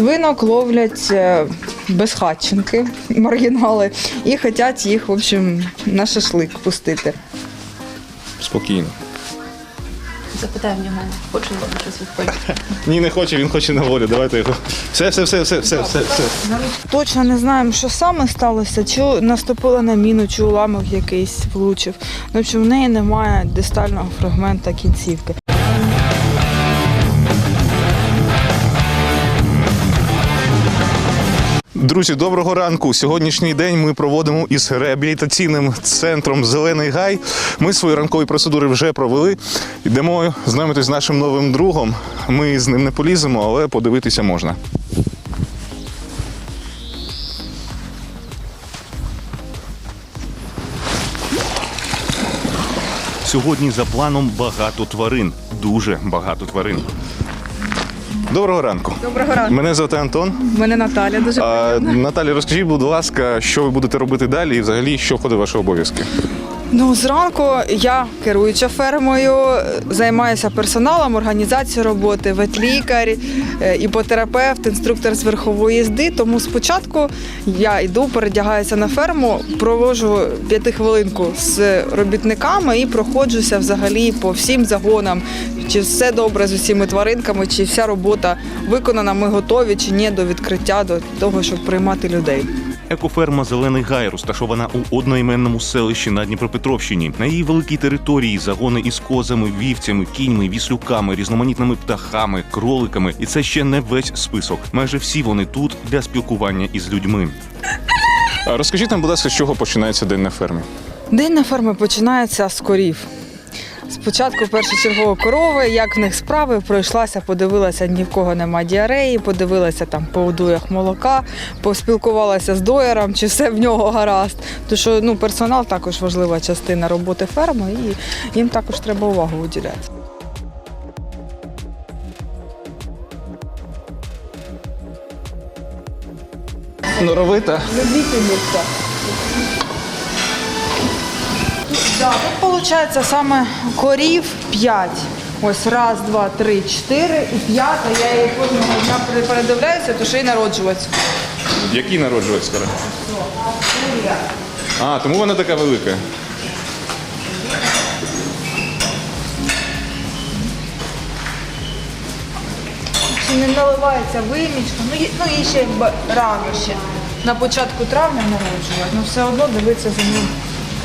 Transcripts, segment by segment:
Свинок ловлять е, безхатченки, маргінали, і хочуть їх, в общем, на шашлик пустити. Спокійно. Запитай в нього, хоче він щось відповісти. Ні, не хоче, він хоче на волю. Давайте його. Все, все, все, все, все, все, все. Точно не знаємо, що саме сталося, чи наступила на міну, чи уламок якийсь влучив. Ну, в общем, в неї немає дистального фрагмента кінцівки. Друзі, доброго ранку. Сьогоднішній день ми проводимо із реабілітаційним центром Зелений Гай. Ми свої ранкові процедури вже провели. Йдемо знайомитись з нашим новим другом. Ми з ним не поліземо, але подивитися можна. Сьогодні за планом багато тварин. Дуже багато тварин. Доброго ранку. Доброго ранку. Мене звати Антон. Мене Наталя дуже А, Наталі, розкажіть, будь ласка, що ви будете робити далі і взагалі що входить в ваші обов'язки? Ну, зранку я керуюча фермою, займаюся персоналом, організацією роботи, ветлікар, е, іпотерапевт, інструктор з верхової їзди. Тому спочатку я йду, передягаюся на ферму, проводжу п'ятихвилинку з робітниками і проходжуся взагалі по всім загонам. Чи все добре з усіма тваринками, чи вся робота виконана, ми готові чи ні до відкриття, до того, щоб приймати людей. Екоферма Зелений Гай розташована у одноіменному селищі на Дніпропетровщині. На її великій території загони із козами, вівцями, кіньми, віслюками, різноманітними птахами, кроликами. І це ще не весь список. Майже всі вони тут для спілкування із людьми. Розкажіть нам, будь ласка, з чого починається день на фермі? День на фермі починається з корів. Спочатку першочергово корови, як в них справи, пройшлася, подивилася, ні в кого нема діареї, подивилася там по удуях молока, поспілкувалася з дояром, чи все в нього гаразд. Тому що ну, персонал також важлива частина роботи ферми, і їм також треба увагу уділяти. Норовита. Любительниця. Да, тут виходить саме корів 5. Ось раз, два, три, чотири і п'ята. Я її кожного дня передивляюся, то що і народжуватися. Який народжують скоро? А, тому вона така велика. Чи не наливається вимічка? Ну, є- ну їй ще рано ще. На початку травня народжувати, але все одно дивитися за ним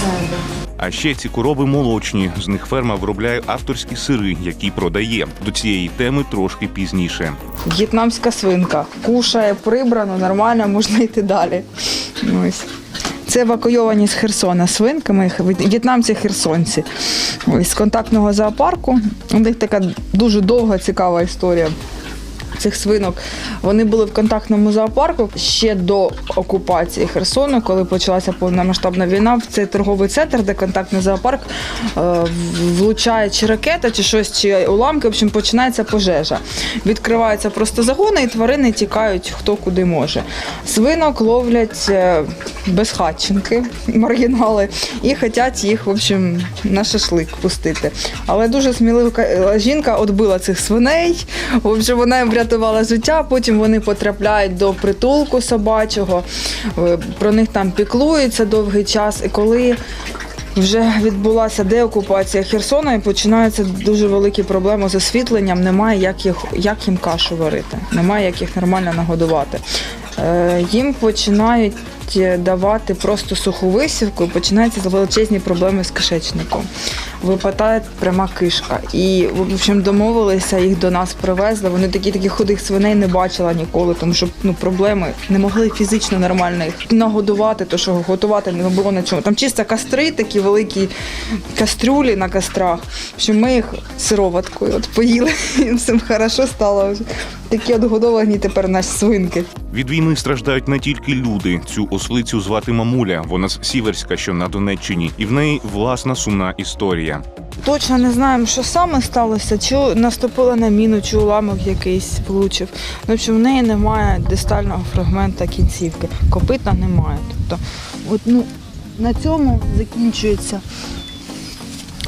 треба. А ще ці корови молочні. З них ферма виробляє авторські сири, які продає. До цієї теми трошки пізніше. В'єтнамська свинка. Кушає прибрано, нормально, можна йти далі. Ось. Це евакуйовані з Херсона свинки, ми їх в'єтнамці херсонці. З контактного зоопарку. У них така дуже довга, цікава історія. Цих свинок вони були в контактному зоопарку ще до окупації Херсону, коли почалася повномасштабна війна. В цей торговий центр, де контактний зоопарк, е, влучає чи ракета, чи щось, чи уламки. В общем, починається пожежа. Відкриваються просто загони, і тварини тікають хто куди може. Свинок ловлять е, безхатченки, маргінали, і хочуть їх, в общем, на шашлик пустити. Але дуже смілива жінка відбила цих свиней. В общем, вона їм врятувала життя. Потім вони потрапляють до притулку собачого. е, Про них там піклуються довгий час. І коли вже відбулася деокупація Херсона і починаються дуже великі проблеми з освітленням. Немає як їх як їм кашу варити, немає як їх нормально нагодувати. Е, їм починають е, давати просто суху висівку, починаються величезні проблеми з кишечником. Випадає пряма кишка. І в общем домовилися, їх до нас привезли. Вони такі таких худих свиней не бачила ніколи, тому що ну проблеми не могли фізично нормально їх нагодувати, то що готувати не було на чому. Там чисто кастри, такі великі кастрюлі на кострах. Що ми їх сироваткою от поїли, їм всім хорошо стало. Такі от годовані тепер наші свинки. Від війни страждають не тільки люди. Цю ослицю звати Мамуля. Вона з Сіверська, що на Донеччині, і в неї власна сумна історія. Точно не знаємо, що саме сталося, чи наступила на міну, чи уламок якийсь влучив. Ну, в общем, в неї немає дистального фрагмента кінцівки. Копита немає. Тобто, от, ну, на цьому закінчується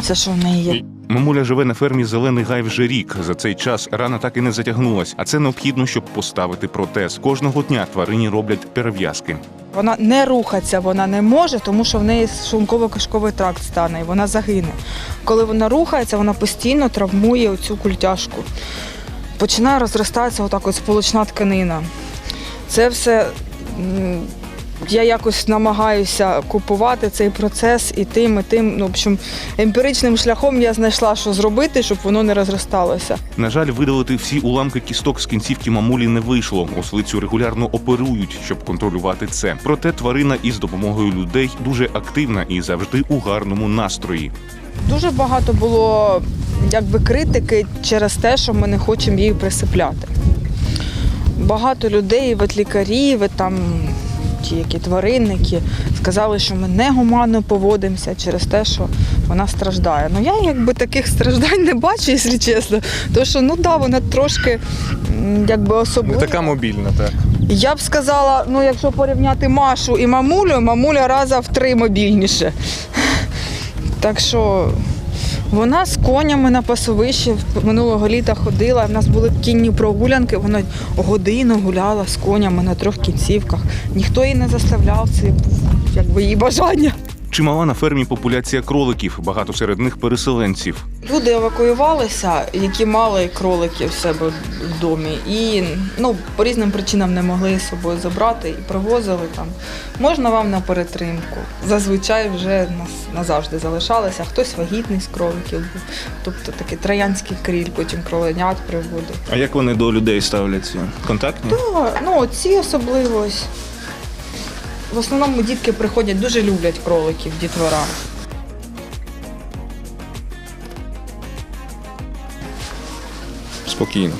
все, що в неї є. Мамуля живе на фермі Зелений Гай вже рік. За цей час рана так і не затягнулась, а це необхідно, щоб поставити протез. Кожного дня тварині роблять перев'язки. Вона не рухаться, вона не може, тому що в неї шлунково-кишковий тракт стане, і вона загине. Коли вона рухається, вона постійно травмує оцю культяшку. Починає розростатися отак от сполучна тканина. Це все я якось намагаюся купувати цей процес і тим, і тим. Ну, в общем, емпіричним шляхом я знайшла, що зробити, щоб воно не розросталося. На жаль, видалити всі уламки кісток з кінцівки мамулі не вийшло. Ослицю регулярно оперують, щоб контролювати це. Проте тварина із допомогою людей дуже активна і завжди у гарному настрої. Дуже багато було якби критики через те, що ми не хочемо її присипляти. Багато людей, від лікарів, там ті, які тваринники, сказали, що ми негуманно поводимося через те, що вона страждає. Ну я якби таких страждань не бачу, якщо чесно. Тому що ну да, вона трошки якби Не така мобільна, так. Я б сказала, ну якщо порівняти Машу і мамулю, мамуля раза в три мобільніше. Так що вона з конями на пасовищі минулого літа ходила. У нас були кінні прогулянки, вона годину гуляла з конями на трьох кінцівках. Ніхто її не заставляв, це був якби її бажання. Чимала на фермі популяція кроликів, багато серед них переселенців. Люди евакуювалися, які мали кроликів в себе в домі, і ну, по різним причинам не могли з собою забрати і привозили там. Можна вам на перетримку. Зазвичай вже нас назавжди залишалися. Хтось вагітний з кроликів був, тобто такий троянський кріль, потім кроленят приводив. А як вони до людей ставляться? Контактні? Та, ну, ці особливо ось. В основному дітки приходять, дуже люблять кроликів, дітвора. Спокійно.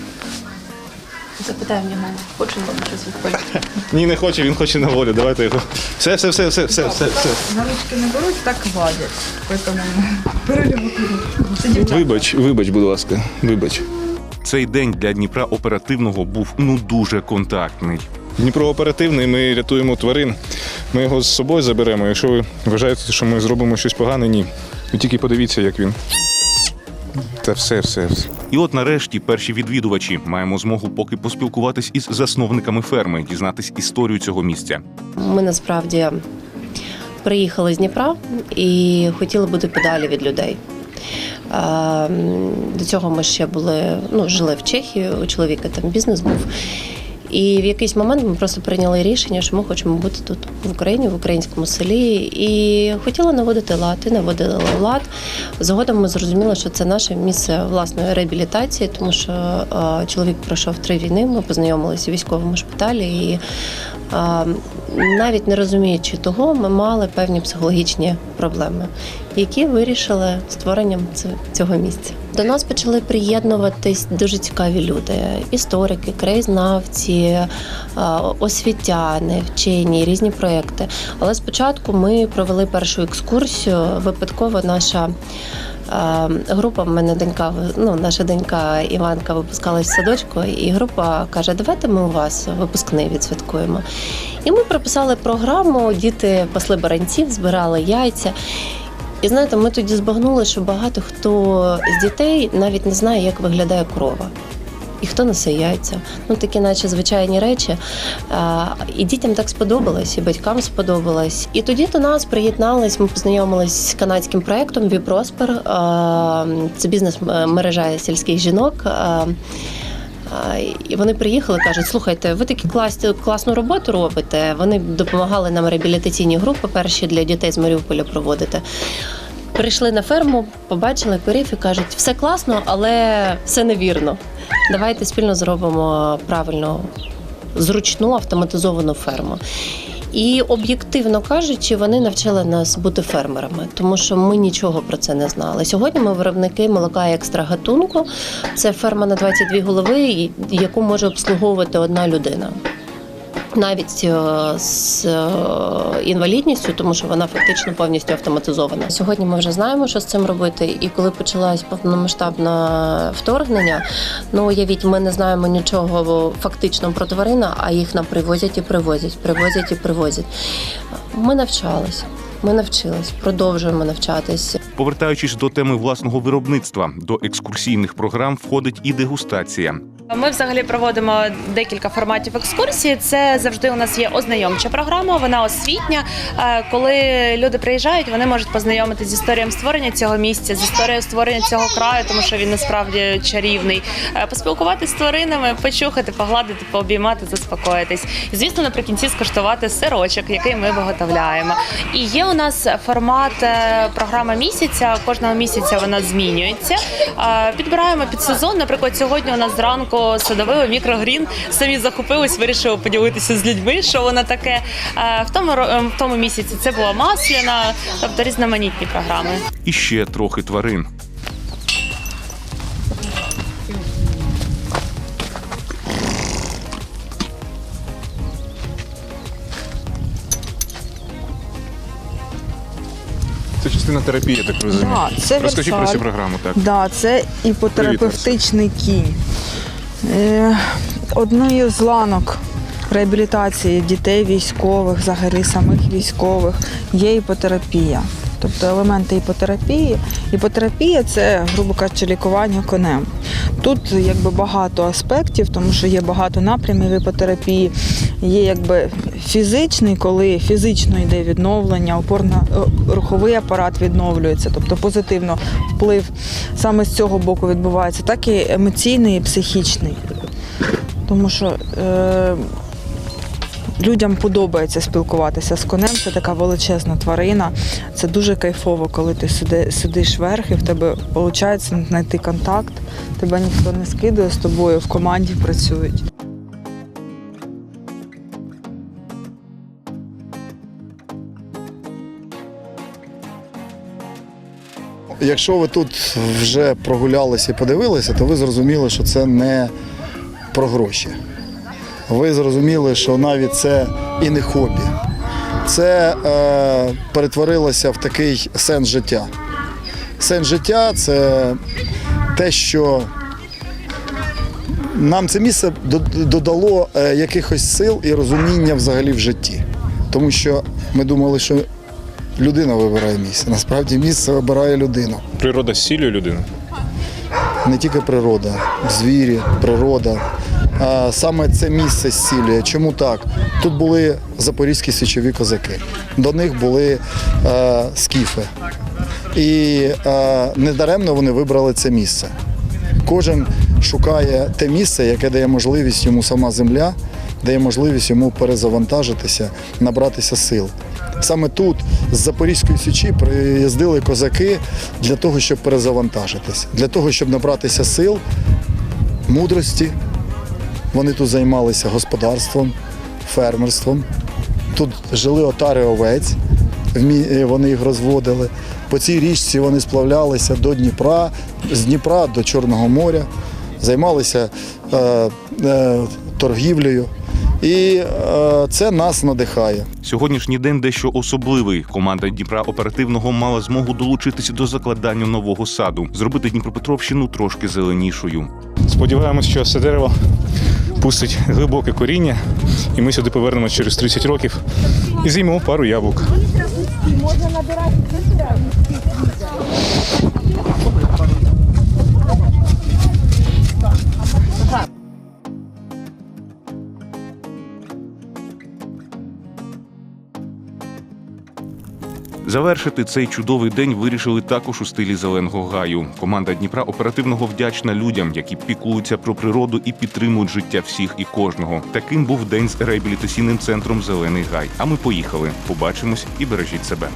Запитаю в нього, хоче він щось відповісти. Ні, не хоче, він хоче на волю. Давайте його. Все, все, все, все, все, все, все. На ручки не беруть, так гладять. Поэтому. Вибач, вибач, будь ласка, вибач. Цей день для Дніпра оперативного був ну дуже контактний. Дніпро оперативний, ми рятуємо тварин. Ми його з собою заберемо. Якщо ви вважаєте, що ми зробимо щось погане, ні. Ви тільки подивіться, як він. Та все, все, все. І от нарешті перші відвідувачі маємо змогу поки поспілкуватись із засновниками ферми, дізнатись історію цього місця. Ми насправді приїхали з Дніпра і хотіли бути подалі від людей. До цього ми ще були, ну, жили в Чехії, у чоловіка там бізнес був. І в якийсь момент ми просто прийняли рішення, що ми хочемо бути тут в Україні, в українському селі, і хотіла наводити лад, і наводили лад. Згодом ми зрозуміли, що це наше місце власної реабілітації, тому що е, чоловік пройшов три війни. Ми познайомилися в військовому шпиталі, і навіть не розуміючи того, ми мали певні психологічні проблеми, які вирішили створенням цього місця. До нас почали приєднуватись дуже цікаві люди: історики, краєзнавці, освітяни, вчені, різні проекти. Але спочатку ми провели першу екскурсію. Випадково наша група, в мене донька, ну наша донька Іванка випускалась в садочку, і група каже: Давайте ми у вас випускний відсвяткуємо. І ми прописали програму. Діти пасли баранців, збирали яйця. І знаєте, ми тоді збагнули, що багато хто з дітей навіть не знає, як виглядає корова. І хто несе яйця. Ну такі, наче звичайні речі. І дітям так сподобалось, і батькам сподобалось. І тоді до нас приєднались. Ми познайомились з канадським проектом Віпроспер. Це бізнес-мережа сільських жінок. І вони приїхали, кажуть: слухайте, ви такі класні, класну роботу робите. Вони допомагали нам реабілітаційні групи перші для дітей з Маріуполя проводити. Прийшли на ферму, побачили корів і кажуть, все класно, але все невірно. Давайте спільно зробимо правильно зручну автоматизовану ферму. І об'єктивно кажучи, вони навчили нас бути фермерами, тому що ми нічого про це не знали. Сьогодні ми виробники молока екстра гатунку. Це ферма на 22 голови, яку може обслуговувати одна людина. Навіть е, з е, інвалідністю, тому що вона фактично повністю автоматизована. Сьогодні ми вже знаємо, що з цим робити. І коли почалось повномасштабне вторгнення, ну уявіть, ми не знаємо нічого фактично про тварина, а їх нам привозять і привозять, привозять і привозять. Ми навчалися. Ми навчились, продовжуємо навчатись. Повертаючись до теми власного виробництва, до екскурсійних програм входить і дегустація. Ми взагалі проводимо декілька форматів екскурсії. Це завжди у нас є ознайомча програма, вона освітня. Е, Коли люди приїжджають, вони можуть познайомитися з історією створення цього місця, з історією створення цього краю, тому що він насправді чарівний. Е, Поспілкуватися з тваринами, почухати, погладити, пообіймати, заспокоїтись. Звісно, наприкінці скуштувати сирочок, який ми виготовляємо. І є у нас формат е, програма місяця. Кожного місяця вона змінюється. Підбираємо під сезон. Наприклад, сьогодні у нас зранку садовили мікрогрін. Самі захопились, вирішили поділитися з людьми, що воно таке. В тому ро- е, в тому місяці це була масляна, тобто різноманітні програми. І ще трохи тварин. Це частина терапії, я так розумію. Да, це Розкажіть про Версаль. цю програму, так. Да, це іпотерапевтичний кінь. Е, одною з ланок реабілітації дітей військових, взагалі самих військових, є іпотерапія. Тобто елементи іпотерапії. Іпотерапія це, грубо кажучи, лікування конем. Тут якби багато аспектів, тому що є багато напрямів іпотерапії. Є якби фізичний, коли фізично йде відновлення, опорно-руховий апарат відновлюється, тобто позитивно вплив саме з цього боку відбувається, так і емоційний і психічний. Тому що е, людям подобається спілкуватися з конем. Це така величезна тварина. Це дуже кайфово, коли ти сидиш верх і в тебе виходить знайти контакт. Тебе ніхто не скидує з тобою, в команді працюють. Якщо ви тут вже прогулялися і подивилися, то ви зрозуміли, що це не про гроші. Ви зрозуміли, що навіть це і не хобі. Це е, перетворилося в такий сенс життя. Сенс життя це те, що нам це місце додало е, якихось сил і розуміння взагалі в житті. Тому що ми думали, що людина вибирає місце. Насправді місце вибирає людина. Природа зцілює людину. Не тільки природа, звірі, природа. Саме це місце зцілює. Чому так? Тут були запорізькі січові козаки, до них були е, скіфи. І е, недаремно вони вибрали це місце. Кожен шукає те місце, яке дає можливість йому сама земля, дає можливість йому перезавантажитися, набратися сил. Саме тут, з Запорізької січі, приїздили козаки для того, щоб перезавантажитися, для того, щоб набратися сил, мудрості. Вони тут займалися господарством, фермерством. Тут жили отари овець, е, вони їх розводили. По цій річці вони сплавлялися до Дніпра, з Дніпра до Чорного моря, займалися е, е, торгівлею. І е, це нас надихає. Сьогоднішній день дещо особливий. Команда Дніпра оперативного мала змогу долучитися до закладання нового саду, зробити Дніпропетровщину трошки зеленішою. Сподіваємось, що це дерево пустить глибоке коріння, і ми сюди повернемось через 30 років і зіймемо пару яблук. Завершити цей чудовий день вирішили також у стилі зеленого гаю. Команда Дніпра оперативного вдячна людям, які піклуються про природу і підтримують життя всіх і кожного. Таким був день з реабілітаційним центром Зелений гай. А ми поїхали. Побачимось і бережіть себе.